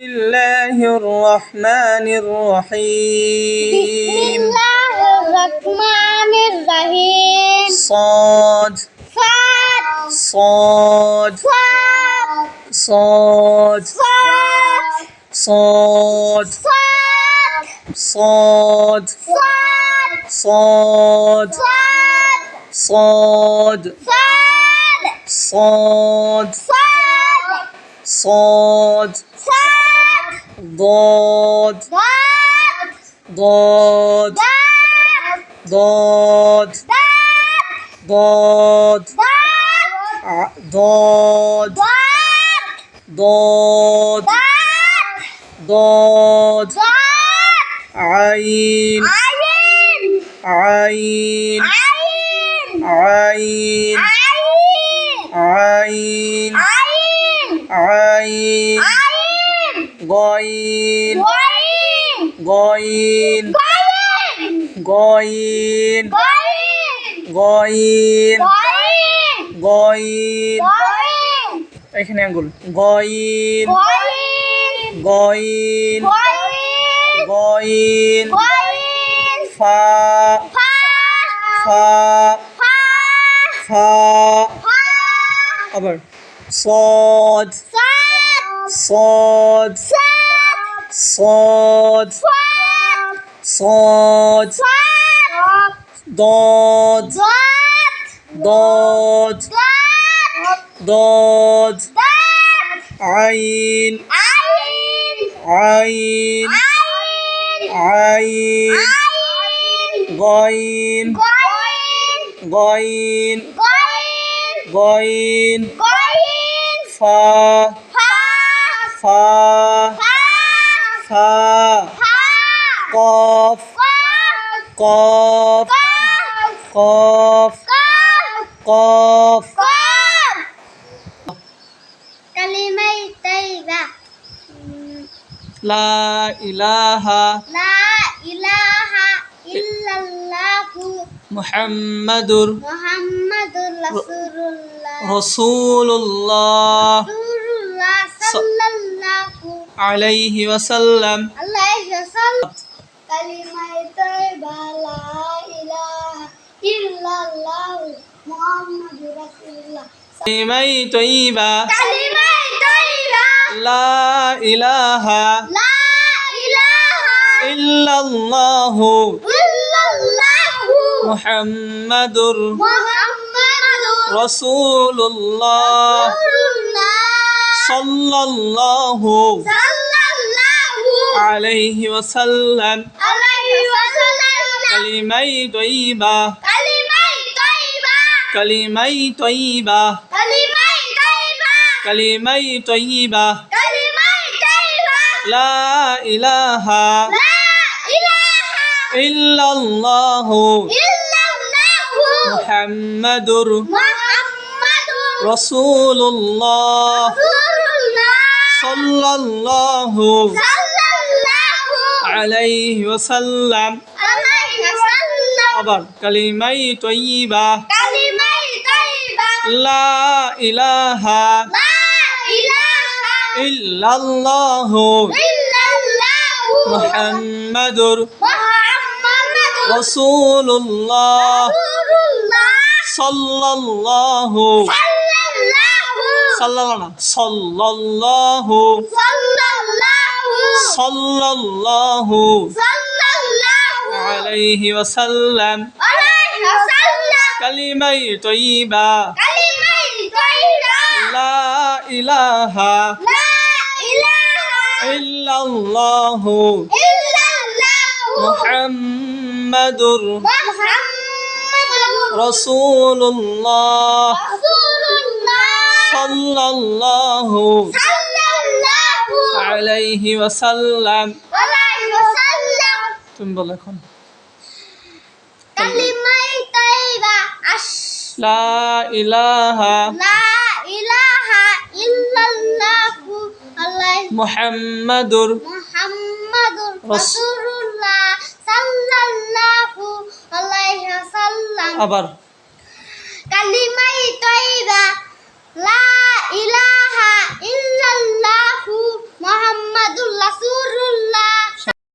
بسم الله الرحمن بسم الرحيم الله الرحمن الرحيم صاد صاد صاد صاد صاد صاد صاد صاد صاد صاد صاد God. God. God. God. God. God. God. عين عين عين عين عين গইন গইন গইন গইন গইন এখানে আঙ্গুল। গইন গইন গইন ফা। ফা। ফা। আবার সদ صاد صاد صاد صاد صاد ضاد ضاد ضاد عين عين عين غين غين غين غين فا ফা কফ কফ কফ কফ কালিমাই তাইবা। লা ইলাহা লা ইলাহা ইল্লাল্লাহু মুহাম্মাদুর মুহাম্মাদুর রাসূলুল্লাহ। রাসূলুল্লাহ। الله صلى الله عليه وسلم. عليه وسلم. كلمة طيبة لا إله إلا الله محمد رسول الله. كلمة طيبة. كلمة طيبة. لا إله لا إله إلا الله. إلا الله. محمد محمد رسول الله. صلى الله صلى الله عليه وسلم. عليه وسلم. كلمة طيبة. كلمة طيبة. كلمة طيبة. كلمة طيبة. كلمة لا إله لا إله إلا الله إلا الله محمد محمد رسول الله. رسول الله صلى الله صلى الله عليه وسلم عليه وسلم আবার কালিমাই তৈবা كلمة طيبة লা ইলাহা لا إله ইল্লাল্লাহ إلا الله মুহাম্মাদুর محمد রাসূলুল্লাহ رسول الله সাল্লাল্লাহু صلى الله صلى الله عليه وسلم عليه كلمة طيبة كلمة طيبة لا إله إلا الله إلا الله محمد محمد رسول الله صلى الله عليه وسلم. وسلم كلمة طيبة لا إله لا إله إلا الله محمد محمد رسول الله صلى الله عليه وسلم أبر. كلمة طيبة. لا